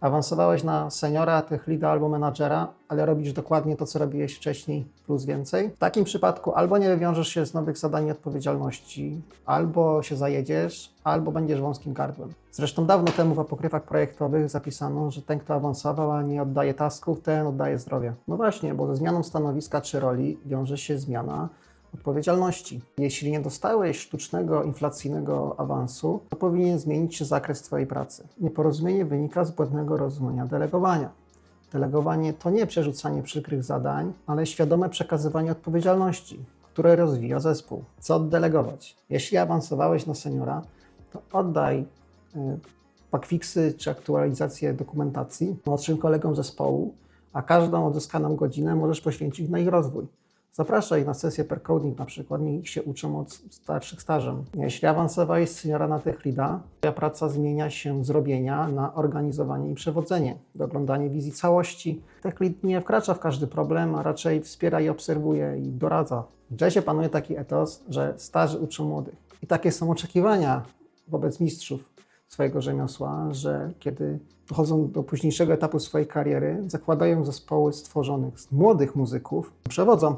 Awansowałeś na seniora, tych lida albo menadżera, ale robisz dokładnie to, co robiłeś wcześniej, plus więcej. W takim przypadku albo nie wywiążesz się z nowych zadań i odpowiedzialności, albo się zajedziesz, albo będziesz wąskim gardłem. Zresztą dawno temu w apokrywach projektowych zapisano, że ten, kto awansował, ale nie oddaje tasków, ten oddaje zdrowie. No właśnie, bo ze zmianą stanowiska czy roli wiąże się zmiana odpowiedzialności. Jeśli nie dostałeś sztucznego, inflacyjnego awansu, to powinien zmienić się zakres Twojej pracy. Nieporozumienie wynika z błędnego rozumienia delegowania. Delegowanie to nie przerzucanie przykrych zadań, ale świadome przekazywanie odpowiedzialności, które rozwija zespół. Co oddelegować? Jeśli awansowałeś na seniora, to oddaj y, pakwiksy czy aktualizację dokumentacji młodszym kolegom zespołu, a każdą odzyskaną godzinę możesz poświęcić na ich rozwój. Zapraszaj na sesję per coding na przykład, niech się uczą od starszych stażem. Jeśli awansowałeś seniora na tech leada, twoja praca zmienia się z robienia na organizowanie i przewodzenie, doglądanie wizji całości. Tech lead nie wkracza w każdy problem, a raczej wspiera i obserwuje i doradza. W jazzie panuje taki etos, że starzy uczą młodych. I takie są oczekiwania wobec mistrzów swojego rzemiosła, że kiedy dochodzą do późniejszego etapu swojej kariery, zakładają zespoły stworzonych z młodych muzyków, przewodzą,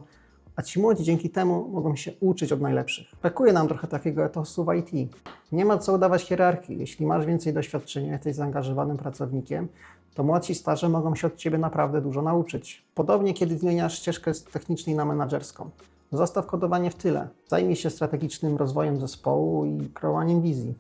a ci młodzi dzięki temu mogą się uczyć od najlepszych. Brakuje nam trochę takiego etosu w IT. Nie ma co udawać hierarchii. Jeśli masz więcej doświadczenia, jesteś zaangażowanym pracownikiem, to młodsi starzy mogą się od ciebie naprawdę dużo nauczyć. Podobnie, kiedy zmieniasz ścieżkę z technicznej na menedżerską. Zostaw kodowanie w tyle. Zajmij się strategicznym rozwojem zespołu i kreowaniem wizji.